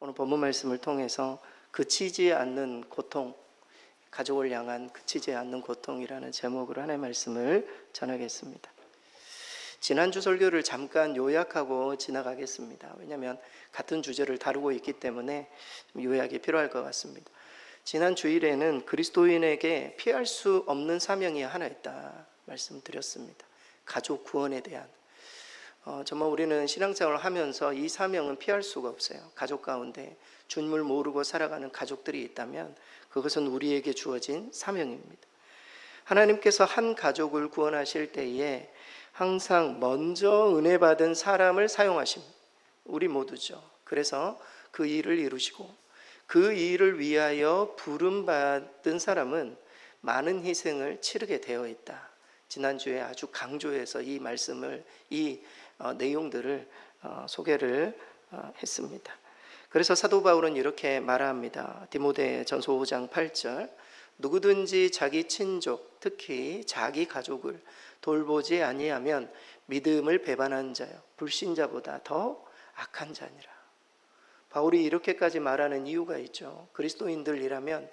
오늘 본문 말씀을 통해서 그치지 않는 고통, 가족을 향한 그치지 않는 고통이라는 제목으로 하나의 말씀을 전하겠습니다. 지난주 설교를 잠깐 요약하고 지나가겠습니다. 왜냐하면 같은 주제를 다루고 있기 때문에 좀 요약이 필요할 것 같습니다. 지난 주일에는 그리스도인에게 피할 수 없는 사명이 하나 있다 말씀드렸습니다. 가족 구원에 대한 어, 정말 우리는 신앙생활을 하면서 이 사명은 피할 수가 없어요. 가족 가운데 주님을 모르고 살아가는 가족들이 있다면 그것은 우리에게 주어진 사명입니다. 하나님께서 한 가족을 구원하실 때에 항상 먼저 은혜 받은 사람을 사용하십니다. 우리 모두죠. 그래서 그 일을 이루시고 그 일을 위하여 부름 받은 사람은 많은 희생을 치르게 되어 있다. 지난주에 아주 강조해서 이 말씀을 이 어, 내용들을 어, 소개를 어, 했습니다. 그래서 사도 바울은 이렇게 말합니다. 디모데 전서 5장 8절 누구든지 자기 친족 특히 자기 가족을 돌보지 아니하면 믿음을 배반한 자요 불신자보다 더 악한 자니라. 바울이 이렇게까지 말하는 이유가 있죠. 그리스도인들이라면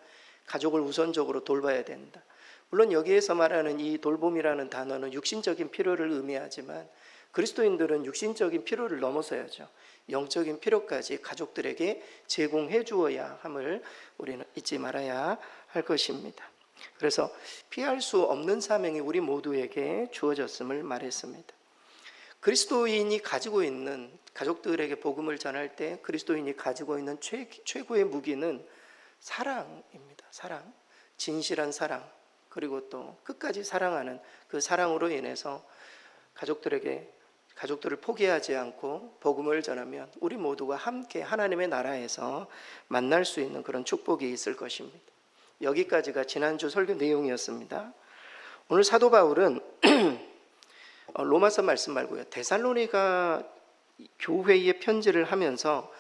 가족을 우선적으로 돌봐야 된다. 물론 여기에서 말하는 이 돌봄이라는 단어는 육신적인 필요를 의미하지만 그리스도인들은 육신적인 필요를 넘어서야죠. 영적인 필요까지 가족들에게 제공해 주어야 함을 우리는 잊지 말아야 할 것입니다. 그래서 피할 수 없는 사명이 우리 모두에게 주어졌음을 말했습니다. 그리스도인이 가지고 있는 가족들에게 복음을 전할 때 그리스도인이 가지고 있는 최, 최고의 무기는 사랑입니다. 사랑. 진실한 사랑. 그리고 또 끝까지 사랑하는 그 사랑으로 인해서 가족들에게 가족들을 포기하지 않고 복음을 전하면 우리 모두가 함께 하나님의 나라에서 만날 수 있는 그런 축복이 있을 것입니다. 여기까지가 지난주 설교 내용이었습니다. 오늘 사도 바울은 어, 로마서 말씀 말고요. 데살로니가 교회에 편지를 하면서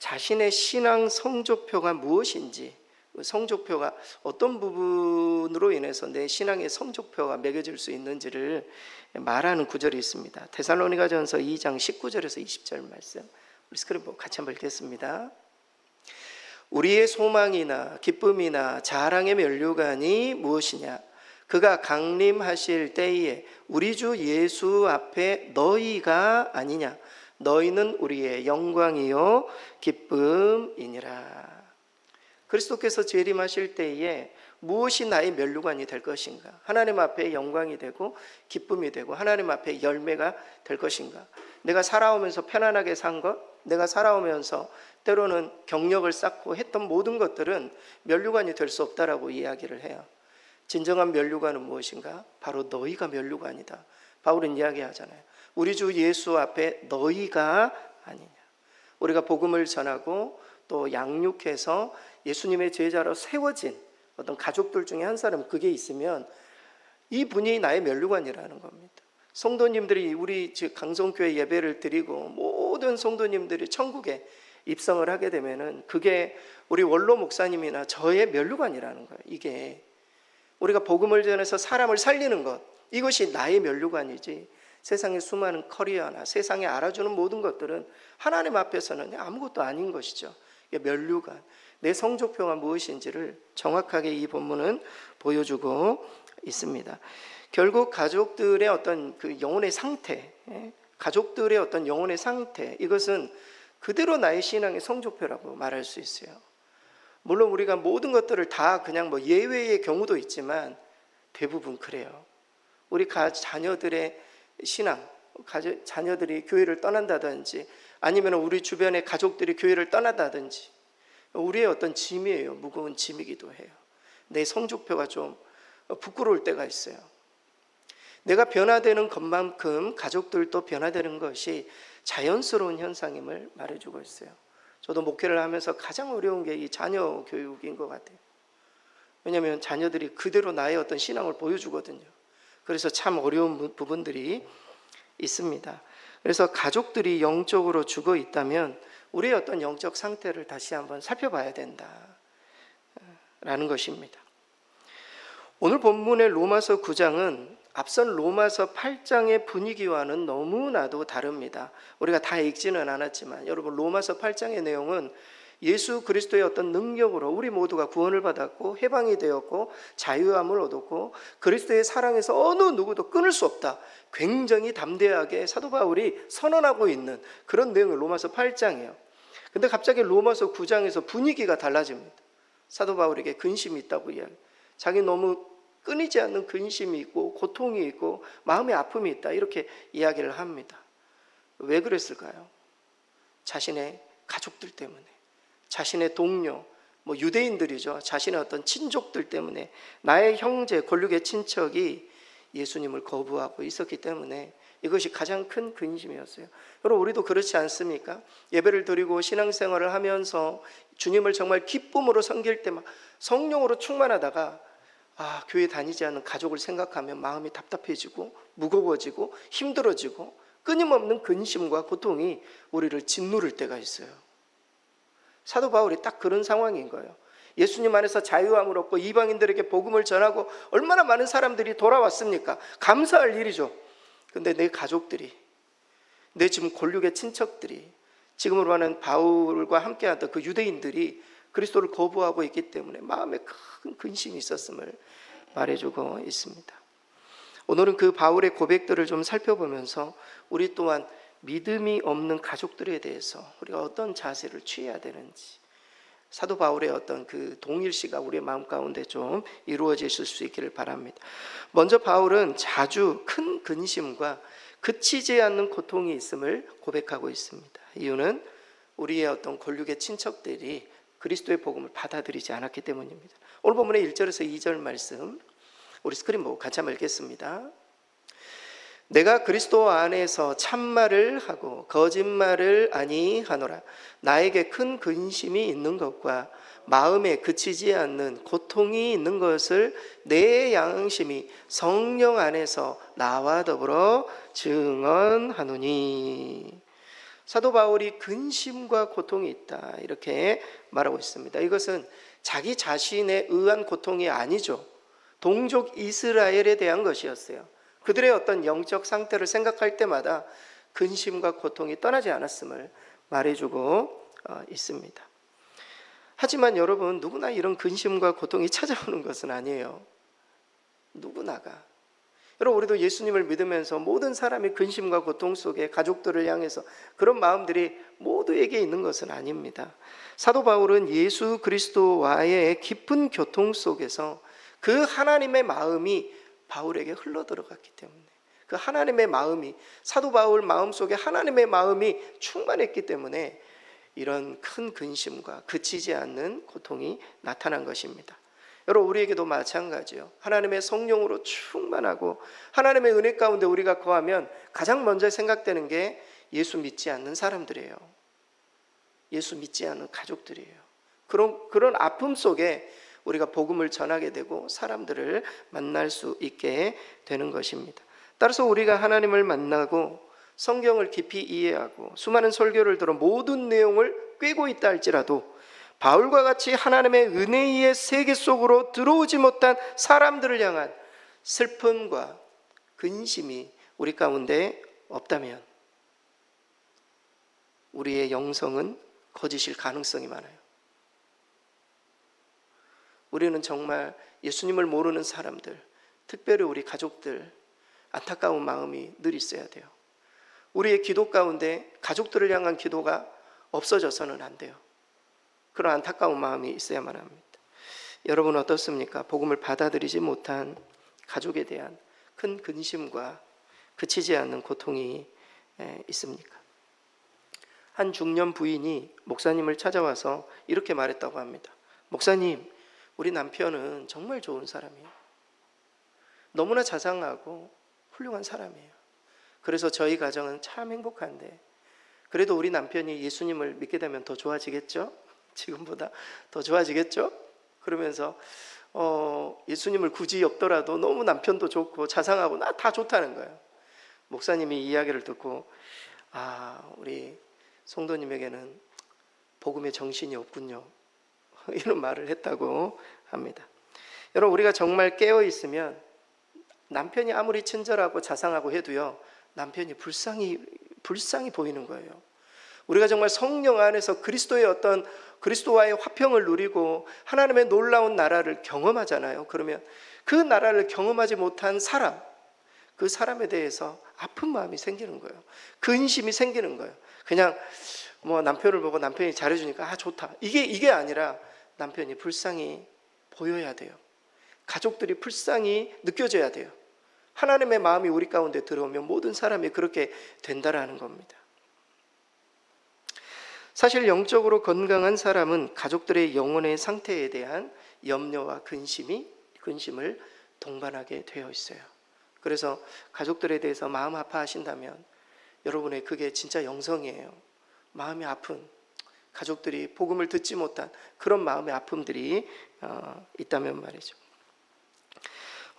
자신의 신앙 성적표가 무엇인지 그 성적표가 어떤 부분으로 인해서 내 신앙의 성적표가 매겨질 수 있는지를 말하는 구절이 있습니다. 데살로니가전서 2장 19절에서 20절 말씀. 우리 스크린 보고 같이 한번 읽겠습니다. 우리의 소망이나 기쁨이나 자랑의 면류관이 무엇이냐? 그가 강림하실 때에 우리 주 예수 앞에 너희가 아니냐? 너희는 우리의 영광이요 기쁨이니라. 그리스도께서 재림하실 때에 무엇이 나의 면류관이 될 것인가? 하나님 앞에 영광이 되고 기쁨이 되고 하나님 앞에 열매가 될 것인가? 내가 살아오면서 편안하게 산 것, 내가 살아오면서 때로는 경력을 쌓고 했던 모든 것들은 면류관이 될 수 없다라고 이야기를 해요. 진정한 면류관은 무엇인가? 바로 너희가 면류관이다. 바울은 이야기하잖아요. 우리 주 예수 앞에 너희가 아니냐. 우리가 복음을 전하고 또 양육해서 예수님의 제자로 세워진 어떤 가족들 중에 한 사람 그게 있으면 이 분이 나의 면류관이라는 겁니다. 성도님들이 우리 즉 강성교회 예배를 드리고 모든 성도님들이 천국에 입성을 하게 되면은 그게 우리 원로 목사님이나 저의 면류관이라는 거예요. 이게 우리가 복음을 전해서 사람을 살리는 것 이것이 나의 면류관이지 세상의 수많은 커리어나 세상에 알아주는 모든 것들은 하나님 앞에서는 아무것도 아닌 것이죠. 면류관 내 성적표가 무엇인지를 정확하게 이 본문은 보여주고 있습니다. 결국 가족들의 어떤 그 영혼의 상태, 예, 가족들의 어떤 영혼의 상태, 이것은 그대로 나의 신앙의 성적표라고 말할 수 있어요. 물론 우리가 모든 것들을 다 그냥 뭐 예외의 경우도 있지만 대부분 그래요. 우리 가 자녀들의 신앙, 자녀들이 교회를 떠난다든지 아니면 우리 주변의 가족들이 교회를 떠나다든지 우리의 어떤 짐이에요. 무거운 짐이기도 해요. 내 성적표가 좀 부끄러울 때가 있어요. 내가 변화되는 것만큼 가족들도 변화되는 것이 자연스러운 현상임을 말해주고 있어요. 저도 목회를 하면서 가장 어려운 게 이 자녀 교육인 것 같아요. 왜냐하면 자녀들이 그대로 나의 어떤 신앙을 보여주거든요. 그래서 참 어려운 부분들이 있습니다. 그래서 가족들이 영적으로 죽어 있다면 우리의 어떤 영적 상태를 다시 한번 살펴봐야 된다라는 것입니다. 오늘 본문의 로마서 9장은 앞선 로마서 8장의 분위기와는 너무나도 다릅니다. 우리가 다 읽지는 않았지만 여러분 로마서 8장의 내용은 예수 그리스도의 어떤 능력으로 우리 모두가 구원을 받았고 해방이 되었고 자유함을 얻었고 그리스도의 사랑에서 어느 누구도 끊을 수 없다. 굉장히 담대하게 사도 바울이 선언하고 있는 그런 내용을 로마서 8장이에요. 근데 갑자기 로마서 9장에서 분위기가 달라집니다. 사도 바울에게 근심이 있다고 이야기. 자기 너무 끊이지 않는 근심이 있고 고통이 있고 마음의 아픔이 있다. 이렇게 이야기를 합니다. 왜 그랬을까요? 자신의 가족들 때문에, 자신의 동료, 뭐 유대인들이죠. 자신의 어떤 친족들 때문에 나의 형제, 권력의 친척이 예수님을 거부하고 있었기 때문에 이것이 가장 큰 근심이었어요. 여러분 우리도 그렇지 않습니까? 예배를 드리고 신앙생활을 하면서 주님을 정말 기쁨으로 섬길 때만 성령으로 충만하다가 아, 교회 다니지 않는 가족을 생각하면 마음이 답답해지고 무거워지고 힘들어지고 끊임없는 근심과 고통이 우리를 짓누를 때가 있어요. 사도 바울이 딱 그런 상황인 거예요. 예수님 안에서 자유함을 얻고 이방인들에게 복음을 전하고 얼마나 많은 사람들이 돌아왔습니까? 감사할 일이죠. 근데 내 가족들이 내 지금 골육의 친척들이 지금으로 하는 바울과 함께하던 그 유대인들이 그리스도를 거부하고 있기 때문에 마음에 큰 근심이 있었음을 말해주고 있습니다. 오늘은 그 바울의 고백들을 좀 살펴보면서 우리 또한 믿음이 없는 가족들에 대해서 우리가 어떤 자세를 취해야 되는지 사도 바울의 어떤 그 동일시가 우리의 마음 가운데 좀 이루어질 수 있기를 바랍니다. 먼저 바울은 자주 큰 근심과 그치지 않는 고통이 있음을 고백하고 있습니다. 이유는 우리의 어떤 권력의 친척들이 그리스도의 복음을 받아들이지 않았기 때문입니다. 오늘 본문의 1절에서 2절 말씀 우리 스크린 보고 같이 한번 읽겠습니다. 내가 그리스도 안에서 참말을 하고 거짓말을 아니하노라. 나에게 큰 근심이 있는 것과 마음에 그치지 않는 고통이 있는 것을 내 양심이 성령 안에서 나와 더불어 증언하노니. 사도 바울이 근심과 고통이 있다. 이렇게 말하고 있습니다. 이것은 자기 자신의 의한 고통이 아니죠. 동족 이스라엘에 대한 것이었어요. 그들의 어떤 영적 상태를 생각할 때마다 근심과 고통이 떠나지 않았음을 말해주고 어, 있습니다. 하지만 여러분 누구나 이런 근심과 고통이 찾아오는 것은 아니에요. 누구나가 여러분 우리도 예수님을 믿으면서 모든 사람이 근심과 고통 속에 가족들을 향해서 그런 마음들이 모두에게 있는 것은 아닙니다. 사도 바울은 예수 그리스도와의 깊은 교통 속에서 그 하나님의 마음이 바울에게 흘러 들어갔기 때문에 그 하나님의 마음이 사도 바울 마음 속에 하나님의 마음이 충만했기 때문에 이런 큰 근심과 그치지 않는 고통이 나타난 것입니다. 여러분 우리에게도 마찬가지요. 하나님의 성령으로 충만하고 하나님의 은혜 가운데 우리가 거하면 가장 먼저 생각되는 게 예수 믿지 않는 사람들이에요. 예수 믿지 않는 가족들이에요. 그런 그런 아픔 속에 우리가 복음을 전하게 되고 사람들을 만날 수 있게 되는 것입니다. 따라서 우리가 하나님을 만나고 성경을 깊이 이해하고 수많은 설교를 들어 모든 내용을 꿰고 있다 할지라도 바울과 같이 하나님의 은혜의 세계 속으로 들어오지 못한 사람들을 향한 슬픔과 근심이 우리 가운데 없다면 우리의 영성은 거짓일 가능성이 많아요. 우리는 정말 예수님을 모르는 사람들, 특별히 우리 가족들, 안타까운 마음이 늘 있어야 돼요. 우리의 기도 가운데 가족들을 향한 기도가 없어져서는 안 돼요. 그런 안타까운 마음이 있어야만 합니다. 여러분 어떻습니까? 복음을 받아들이지 못한 가족에 대한 큰 근심과 그치지 않는 고통이 있습니까? 한 중년 부인이 목사님을 찾아와서 이렇게 말했다고 합니다. 목사님, 우리 남편은 정말 좋은 사람이에요. 너무나 자상하고 훌륭한 사람이에요. 그래서 저희 가정은 참 행복한데, 그래도 우리 남편이 예수님을 믿게 되면 더 좋아지겠죠? 지금보다 더 좋아지겠죠? 그러면서 어, 예수님을 굳이 없더라도 너무 남편도 좋고 자상하고 나 다 좋다는 거예요. 목사님이 이야기를 듣고 아 우리 성도님에게는 복음의 정신이 없군요. 이런 말을 했다고 합니다. 여러분 우리가 정말 깨어 있으면 남편이 아무리 친절하고 자상하고 해도요 남편이 불쌍히 불쌍히 보이는 거예요. 우리가 정말 성령 안에서 그리스도의 어떤 그리스도와의 화평을 누리고 하나님의 놀라운 나라를 경험하잖아요. 그러면 그 나라를 경험하지 못한 사람, 그 사람에 대해서 아픈 마음이 생기는 거예요. 근심이 생기는 거예요. 그냥 뭐 남편을 보고 남편이 잘해주니까 아 좋다. 이게 이게 아니라 남편이 불쌍히 보여야 돼요. 가족들이 불쌍히 느껴져야 돼요. 하나님의 마음이 우리 가운데 들어오면 모든 사람이 그렇게 된다라는 겁니다. 사실 영적으로 건강한 사람은 가족들의 영혼의 상태에 대한 염려와 근심이 근심을 동반하게 되어 있어요. 그래서 가족들에 대해서 마음 아파하신다면 여러분의 그게 진짜 영성이에요. 마음이 아픈 가족들이 복음을 듣지 못한 그런 마음의 아픔들이 어, 있다면 말이죠.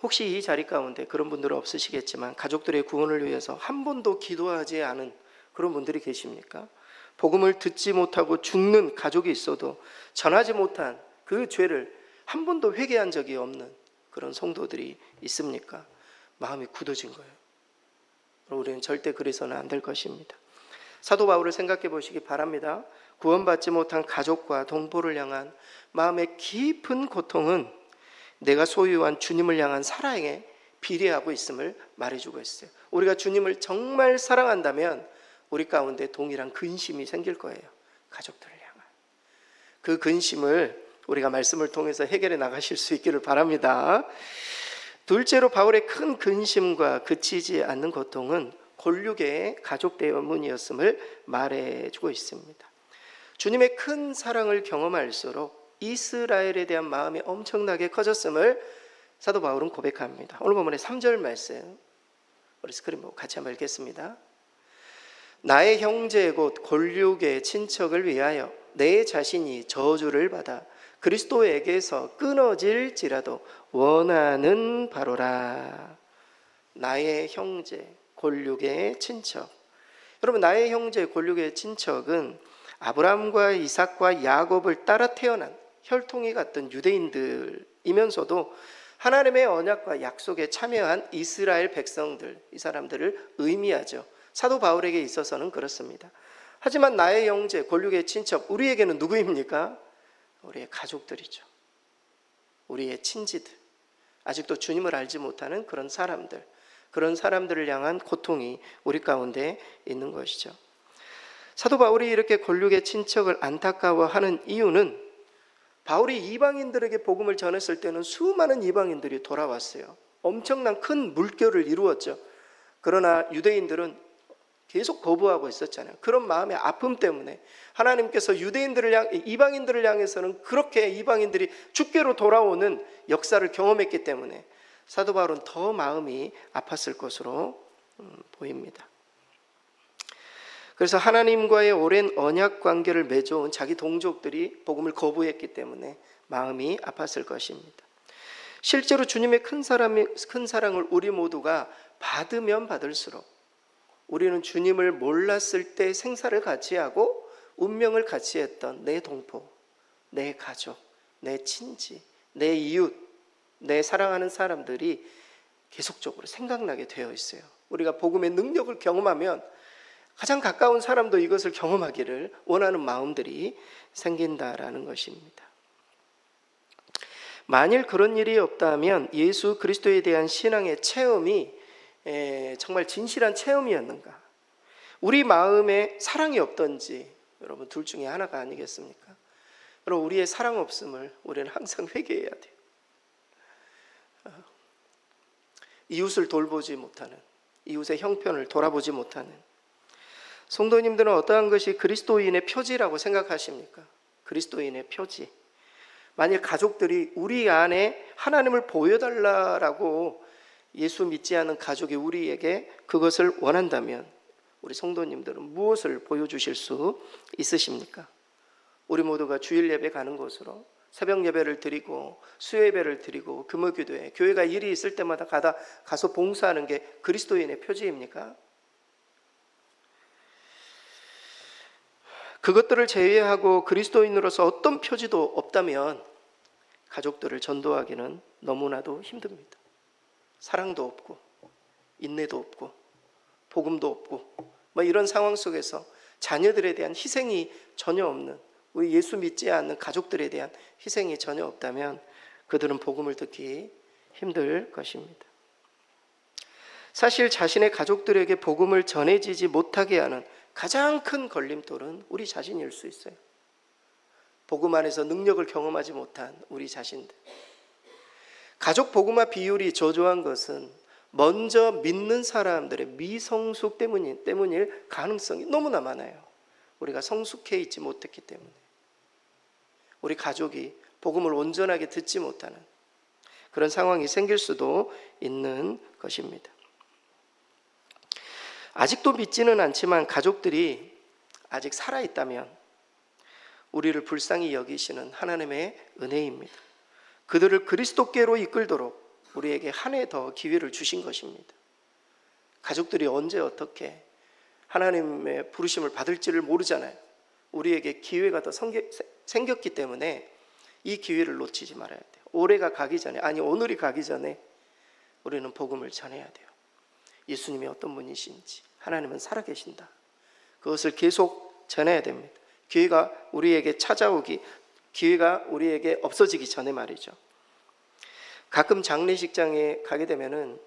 혹시 이 자리 가운데 그런 분들은 없으시겠지만 가족들의 구원을 위해서 한 번도 기도하지 않은 그런 분들이 계십니까? 복음을 듣지 못하고 죽는 가족이 있어도 전하지 못한 그 죄를 한 번도 회개한 적이 없는 그런 성도들이 있습니까? 마음이 굳어진 거예요. 우리는 절대 그래서는 안 될 것입니다. 사도 바울을 생각해 보시기 바랍니다. 구원받지 못한 가족과 동포를 향한 마음의 깊은 고통은 내가 소유한 주님을 향한 사랑에 비례하고 있음을 말해주고 있어요. 우리가 주님을 정말 사랑한다면 우리 가운데 동일한 근심이 생길 거예요. 가족들을 향한. 그 근심을 우리가 말씀을 통해서 해결해 나가실 수 있기를 바랍니다. 둘째로 바울의 큰 근심과 그치지 않는 고통은 골육의 가족 때문이었음을 말해주고 있습니다. 주님의 큰 사랑을 경험할수록 이스라엘에 대한 마음이 엄청나게 커졌음을 사도 바울은 고백합니다. 오늘 본문의 3절 말씀 우리 스크린 보고 같이 한번 읽겠습니다. 나의 형제 곧 골육의 친척을 위하여 내 자신이 저주를 받아 그리스도에게서 끊어질지라도 원하는 바로라. 나의 형제 골육의 친척. 여러분 나의 형제 골육의 친척은 아브라함과 이삭과 야곱을 따라 태어난 혈통이 같은 유대인들이면서도 하나님의 언약과 약속에 참여한 이스라엘 백성들 이 사람들을 의미하죠. 사도 바울에게 있어서는 그렇습니다. 하지만 나의 형제 골육의 친척 우리에게는 누구입니까? 우리의 가족들이죠. 우리의 친지들. 아직도 주님을 알지 못하는 그런 사람들. 그런 사람들을 향한 고통이 우리 가운데 있는 것이죠. 사도 바울이 이렇게 골육의 친척을 안타까워하는 이유는 바울이 이방인들에게 복음을 전했을 때는 수많은 이방인들이 돌아왔어요. 엄청난 큰 물결을 이루었죠. 그러나 유대인들은 계속 거부하고 있었잖아요. 그런 마음의 아픔 때문에 하나님께서 유대인들을 향 이방인들을 향해서는 그렇게 이방인들이 주께로 돌아오는 역사를 경험했기 때문에 사도 바울은 더 마음이 아팠을 것으로 음, 보입니다. 그래서 하나님과의 오랜 언약 관계를 맺어온 자기 동족들이 복음을 거부했기 때문에 마음이 아팠을 것입니다. 실제로 주님의 큰 사람이 큰 사랑을 우리 모두가 받으면 받을수록 우리는 주님을 몰랐을 때 생사를 같이 하고 운명을 같이 했던 내 동포, 내 가족, 내 친지, 내 이웃, 내 사랑하는 사람들이 계속적으로 생각나게 되어 있어요. 우리가 복음의 능력을 경험하면 가장 가까운 사람도 이것을 경험하기를 원하는 마음들이 생긴다라는 것입니다. 만일 그런 일이 없다면 예수 그리스도에 대한 신앙의 체험이 정말 진실한 체험이었는가? 우리 마음에 사랑이 없던지 여러분 둘 중에 하나가 아니겠습니까? 여러분 우리의 사랑 없음을 우리는 항상 회개해야 돼요. 어, 이웃을 돌보지 못하는 이웃의 형편을 돌아보지 못하는 성도님들은 어떠한 것이 그리스도인의 표지라고 생각하십니까? 그리스도인의 표지. 만일 가족들이 우리 안에 하나님을 보여달라라고 예수 믿지 않은 가족이 우리에게 그것을 원한다면 우리 성도님들은 무엇을 보여주실 수 있으십니까? 우리 모두가 주일 예배 가는 곳으로 새벽 예배를 드리고 수요 예배를 드리고 금요 기도에 교회가 일이 있을 때마다 가다 가서 봉사하는 게 그리스도인의 표지입니까? 그것들을 제외하고 그리스도인으로서 어떤 표지도 없다면 가족들을 전도하기는 너무나도 힘듭니다. 사랑도 없고 인내도 없고 복음도 없고 뭐 이런 상황 속에서 자녀들에 대한 희생이 전혀 없는 우리 예수 믿지 않는 가족들에 대한 희생이 전혀 없다면 그들은 복음을 듣기 힘들 것입니다. 사실 자신의 가족들에게 복음을 전해지지 못하게 하는 가장 큰 걸림돌은 우리 자신일 수 있어요. 복음 안에서 능력을 경험하지 못한 우리 자신들. 가족 복음화 비율이 저조한 것은 먼저 믿는 사람들의 미성숙 때문이, 때문일 가능성이 너무나 많아요. 우리가 성숙해 있지 못했기 때문에. 우리 가족이 복음을 온전하게 듣지 못하는 그런 상황이 생길 수도 있는 것입니다. 아직도 믿지는 않지만 가족들이 아직 살아 있다면 우리를 불쌍히 여기시는 하나님의 은혜입니다. 그들을 그리스도께로 이끌도록 우리에게 한 해 더 기회를 주신 것입니다. 가족들이 언제 어떻게 하나님의 부르심을 받을지를 모르잖아요. 우리에게 기회가 더 생겼기 때문에 이 기회를 놓치지 말아야 돼요. 올해가 가기 전에 아니 오늘이 가기 전에 우리는 복음을 전해야 돼요. 예수님이 어떤 분이신지 하나님은 살아계신다. 그것을 계속 전해야 됩니다. 기회가 우리에게 찾아오기 기회가 우리에게 없어지기 전에 말이죠. 가끔 장례식장에 가게 되면은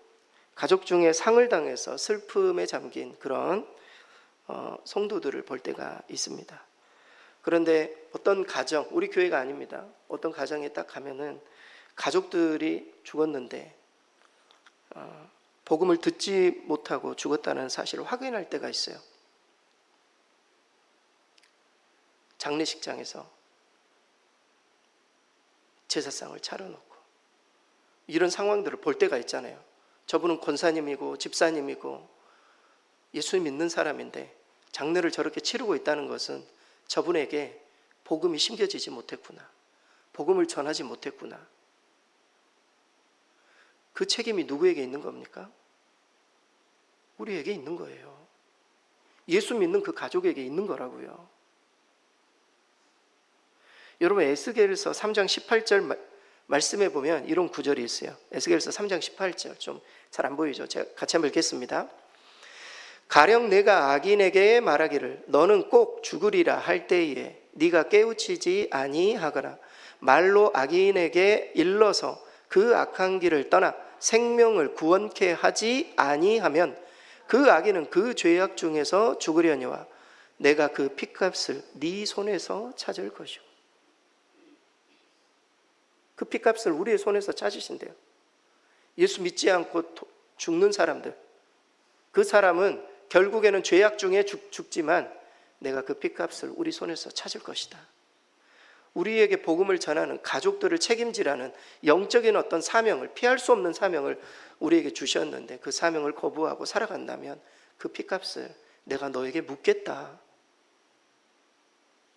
가족 중에 상을 당해서 슬픔에 잠긴 그런 어, 성도들을 볼 때가 있습니다. 그런데 어떤 가정, 우리 교회가 아닙니다. 어떤 가정에 딱 가면은 가족들이 죽었는데 어, 복음을 듣지 못하고 죽었다는 사실을 확인할 때가 있어요. 장례식장에서 제사상을 차려놓고 이런 상황들을 볼 때가 있잖아요. 저분은 권사님이고 집사님이고 예수 믿는 사람인데 장례를 저렇게 치르고 있다는 것은 저분에게 복음이 심겨지지 못했구나. 복음을 전하지 못했구나. 그 책임이 누구에게 있는 겁니까? 우리에게 있는 거예요. 예수 믿는 그 가족에게 있는 거라고요. 여러분 에스겔서 3장 18절 말씀해 보면 이런 구절이 있어요. 에스겔서 3장 18절 좀 잘 안 보이죠? 제가 같이 한번 읽겠습니다. 가령 내가 악인에게 말하기를 너는 꼭 죽으리라 할 때에 네가 깨우치지 아니하거나 말로 악인에게 일러서 그 악한 길을 떠나 생명을 구원케 하지 아니하면 그 악인은 그 죄악 중에서 죽으려니와 내가 그 핏값을 네 손에서 찾을 것이고 그 핏값을 우리의 손에서 찾으신대요. 예수 믿지 않고 죽는 사람들. 그 사람은 결국에는 죄악 중에 죽, 죽지만 내가 그 핏값을 우리 손에서 찾을 것이다. 우리에게 복음을 전하는 가족들을 책임지라는 영적인 어떤 사명을 피할 수 없는 사명을 우리에게 주셨는데 그 사명을 거부하고 살아간다면 그 핏값을 내가 너에게 묻겠다.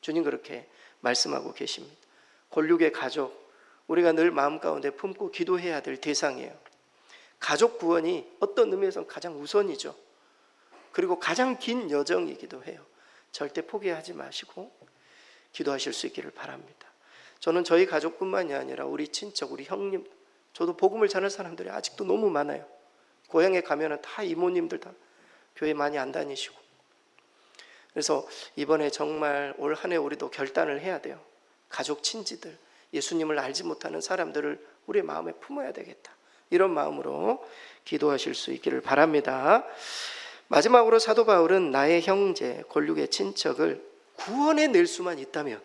주님 그렇게 말씀하고 계십니다. 골육의 가족 우리가 늘 마음 가운데 품고 기도해야 될 대상이에요. 가족 구원이 어떤 의미에서 가장 우선이죠. 그리고 가장 긴 여정이기도 해요. 절대 포기하지 마시고 기도하실 수 있기를 바랍니다. 저는 저희 가족뿐만이 아니라 우리 친척, 우리 형님, 저도 복음을 전할 사람들이 아직도 너무 많아요. 고향에 가면은 다 이모님들 다 교회 많이 안 다니시고. 그래서 이번에 정말 올 한 해 우리도 결단을 해야 돼요. 가족 친지들, 예수님을 알지 못하는 사람들을 우리 마음에 품어야 되겠다. 이런 마음으로 기도하실 수 있기를 바랍니다. 마지막으로 사도 바울은 나의 형제, 권륙의 친척을 구원해 낼 수만 있다면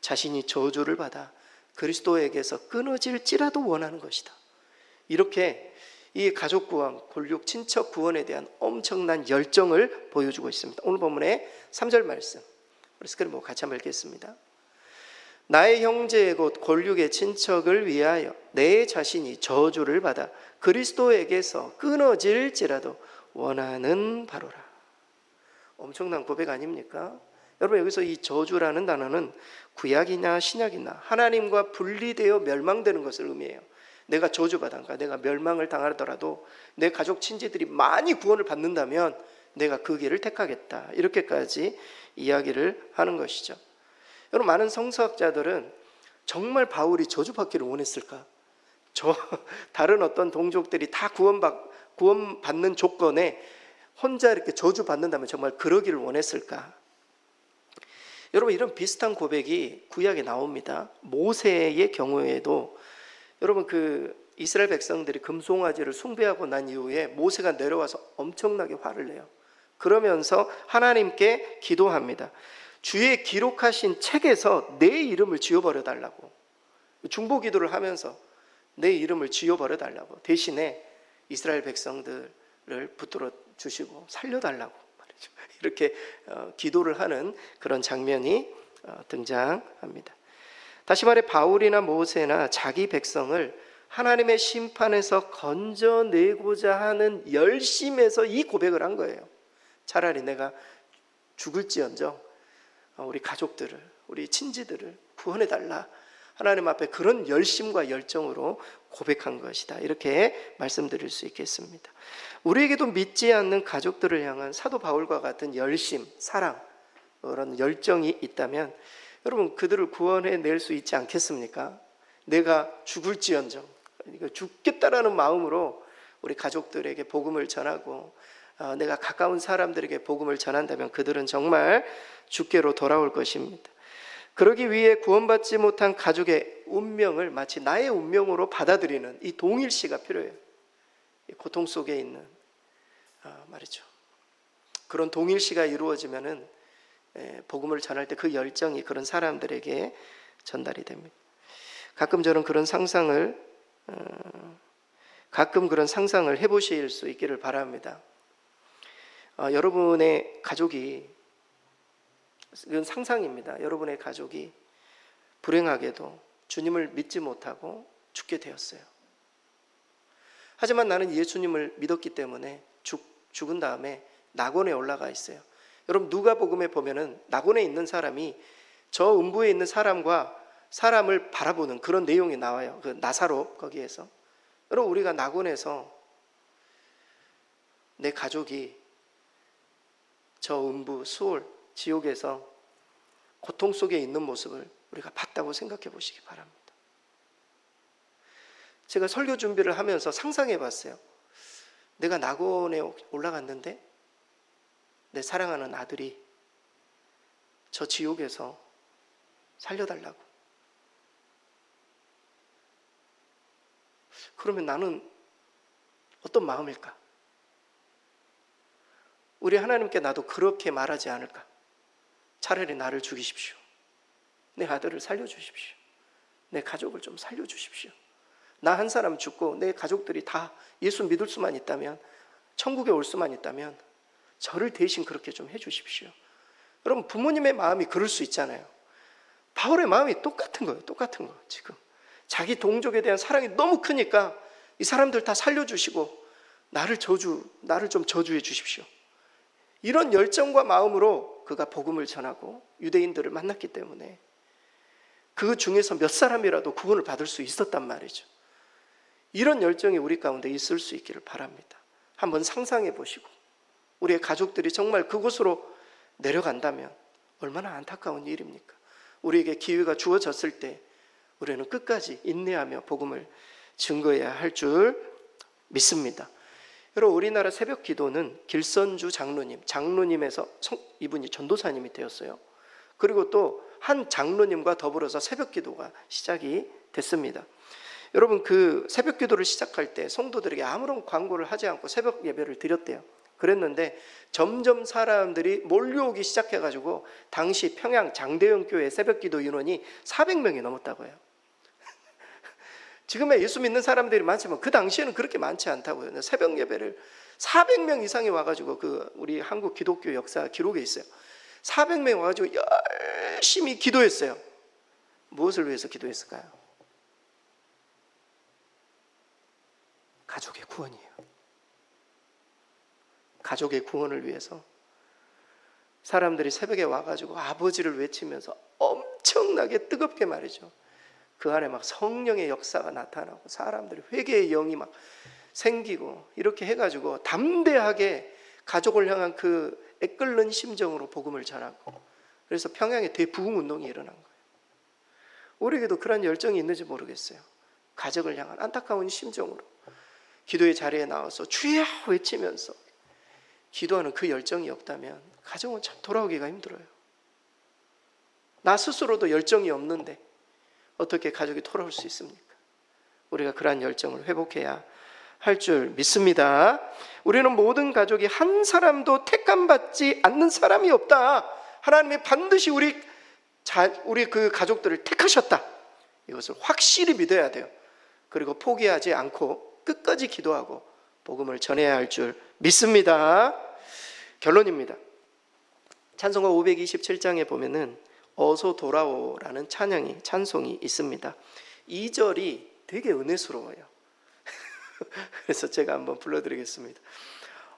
자신이 저주를 받아 그리스도에게서 끊어질지라도 원하는 것이다. 이렇게 이 가족 구원, 권륙 친척 구원에 대한 엄청난 열정을 보여주고 있습니다. 오늘 본문의 3절 말씀. 우리 스크린 보고 같이 한번 읽겠습니다. 나의 형제 곧 권륙의 친척을 위하여 내 자신이 저주를 받아 그리스도에게서 끊어질지라도 원하는 바로라. 엄청난 고백 아닙니까? 여러분 여기서 이 저주라는 단어는 구약이나 신약이나 하나님과 분리되어 멸망되는 것을 의미해요. 내가 저주받은가 내가 멸망을 당하더라도 내 가족 친지들이 많이 구원을 받는다면 내가 그 길을 택하겠다. 이렇게까지 이야기를 하는 것이죠. 여러분 많은 성서학자들은 정말 바울이 저주받기를 원했을까? 저 다른 어떤 동족들이 다 구원받 구원받는 조건에 혼자 이렇게 저주받는다면 정말 그러기를 원했을까? 여러분 이런 비슷한 고백이 구약에 나옵니다. 모세의 경우에도 여러분 그 이스라엘 백성들이 금송아지를 숭배하고 난 이후에 모세가 내려와서 엄청나게 화를 내요. 그러면서 하나님께 기도합니다. 주의 기록하신 책에서 내 이름을 지워버려 달라고 중보 기도를 하면서 내 이름을 지워버려 달라고 대신에 이스라엘 백성들을 붙들어 주시고 살려달라고 말 이죠. 이렇게 어, 기도를 하는 그런 장면이 어, 등장합니다. 다시 말해 바울이나 모세나 자기 백성을 하나님의 심판에서 건져내고자 하는 열심에서 이 고백을 한 거예요. 차라리 내가 죽을지언정 어, 우리 가족들을 우리 친지들을 구원해 달라. 하나님 앞에 그런 열심과 열정으로 고백한 것이다. 이렇게 말씀드릴 수 있겠습니다. 우리에게도 믿지 않는 가족들을 향한 사도 바울과 같은 열심, 사랑, 그런 열정이 있다면 여러분 그들을 구원해 낼 수 있지 않겠습니까? 내가 죽을지언정 그러니까 죽겠다라는 마음으로 우리 가족들에게 복음을 전하고 어, 내가 가까운 사람들에게 복음을 전한다면 그들은 정말 주께로 돌아올 것입니다. 그러기 위해 구원받지 못한 가족의 운명을 마치 나의 운명으로 받아들이는 이 동일시가 필요해요. 이 고통 속에 있는 아, 말이죠. 그런 동일시가 이루어지면은 에, 복음을 전할 때 그 열정이 그런 사람들에게 전달이 됩니다. 가끔 저는 그런 상상을 어, 가끔 그런 상상을 해보실 수 있기를 바랍니다. 어, 여러분의 가족이 이건 상상입니다. 여러분의 가족이 불행하게도 주님을 믿지 못하고 죽게 되었어요. 하지만 나는 예수님을 믿었기 때문에 죽, 죽은 다음에 낙원에 올라가 있어요. 여러분 누가복음에 보면은 낙원에 있는 사람이 저 음부에 있는 사람과 사람을 바라보는 그런 내용이 나와요. 그 나사로 거기에서. 여러분 우리가 낙원에서 내 가족이 저 음부 수월 지옥에서 고통 속에 있는 모습을 우리가 봤다고 생각해 보시기 바랍니다. 제가 설교 준비를 하면서 상상해 봤어요. 내가 낙원에 올라갔는데 내 사랑하는 아들이 저 지옥에서 살려달라고. 그러면 나는 어떤 마음일까? 우리 하나님께 나도 그렇게 말하지 않을까? 차라리 나를 죽이십시오. 내 아들을 살려주십시오. 내 가족을 좀 살려주십시오. 나 한 사람 죽고 내 가족들이 다 예수 믿을 수만 있다면, 천국에 올 수만 있다면, 저를 대신 그렇게 좀 해주십시오. 여러분, 부모님의 마음이 그럴 수 있잖아요. 바울의 마음이 똑같은 거예요. 똑같은 거, 지금. 자기 동족에 대한 사랑이 너무 크니까 이 사람들 다 살려주시고, 나를 저주, 나를 좀 저주해 주십시오. 이런 열정과 마음으로 그가 복음을 전하고 유대인들을 만났기 때문에 그 중에서 몇 사람이라도 구원을 받을 수 있었단 말이죠. 이런 열정이 우리 가운데 있을 수 있기를 바랍니다. 한번 상상해 보시고 우리의 가족들이 정말 그곳으로 내려간다면 얼마나 안타까운 일입니까? 우리에게 기회가 주어졌을 때 우리는 끝까지 인내하며 복음을 증거해야 할 줄 믿습니다. 여러분 우리나라 새벽 기도는 길선주 장로님, 장로님에서 성, 이분이 전도사님이 되었어요. 그리고 또 한 장로님과 더불어서 새벽 기도가 시작이 됐습니다. 여러분 그 새벽 기도를 시작할 때 성도들에게 아무런 광고를 하지 않고 새벽 예배를 드렸대요. 그랬는데 점점 사람들이 몰려오기 시작해가지고 당시 평양 장대영 교회 새벽 기도 인원이 400명이 넘었다고 해요. 지금의 예수 믿는 사람들이 많지만 그 당시에는 그렇게 많지 않다고요. 새벽 예배를 400명 이상이 와가지고 그 우리 한국 기독교 역사 기록에 있어요. 400명 와가지고 열심히 기도했어요. 무엇을 위해서 기도했을까요? 가족의 구원이에요. 가족의 구원을 위해서 사람들이 새벽에 와가지고 아버지를 외치면서 엄청나게 뜨겁게 말이죠. 그 안에 막 성령의 역사가 나타나고 사람들이 회개의 영이 막 생기고 이렇게 해가지고 담대하게 가족을 향한 그 애끓는 심정으로 복음을 전하고 그래서 평양에 대부흥 운동이 일어난 거예요. 우리에게도 그런 열정이 있는지 모르겠어요. 가족을 향한 안타까운 심정으로 기도의 자리에 나와서 주여 외치면서 기도하는 그 열정이 없다면 가정은 참 돌아오기가 힘들어요. 나 스스로도 열정이 없는데 어떻게 가족이 돌아올 수 있습니까? 우리가 그러한 열정을 회복해야 할 줄 믿습니다. 우리는 모든 가족이 한 사람도 택함받지 않는 사람이 없다. 하나님이 반드시 우리 자, 우리 그 가족들을 택하셨다. 이것을 확실히 믿어야 돼요. 그리고 포기하지 않고 끝까지 기도하고 복음을 전해야 할 줄 믿습니다. 결론입니다. 찬송가 527장에 보면은 어서 돌아오라는 찬양이 찬송이 있습니다. 2절이 되게 은혜스러워요. 그래서 제가 한번 불러드리겠습니다.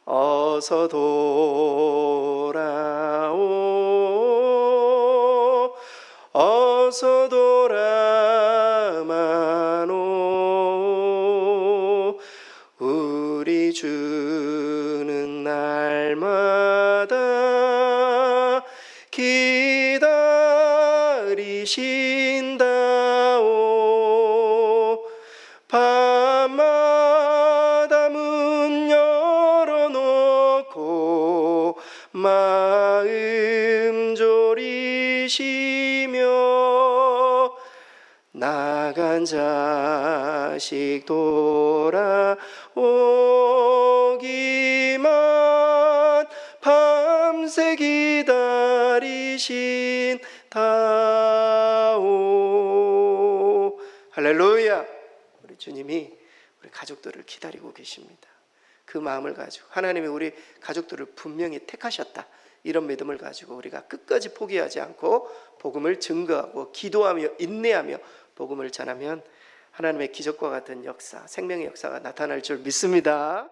어서 돌아오 어서 돌아 자식 돌아오기만 밤새 기다리신 다오. 할렐루야. 우리 주님이 우리 가족들을 기다리고 계십니다. 그 마음을 가지고 하나님이 우리 가족들을 분명히 택하셨다. 이런 믿음을 가지고 우리가 끝까지 포기하지 않고 복음을 증거하고 기도하며 인내하며 복음을 전하면 하나님의 기적과 같은 역사, 생명의 역사가 나타날 줄 믿습니다.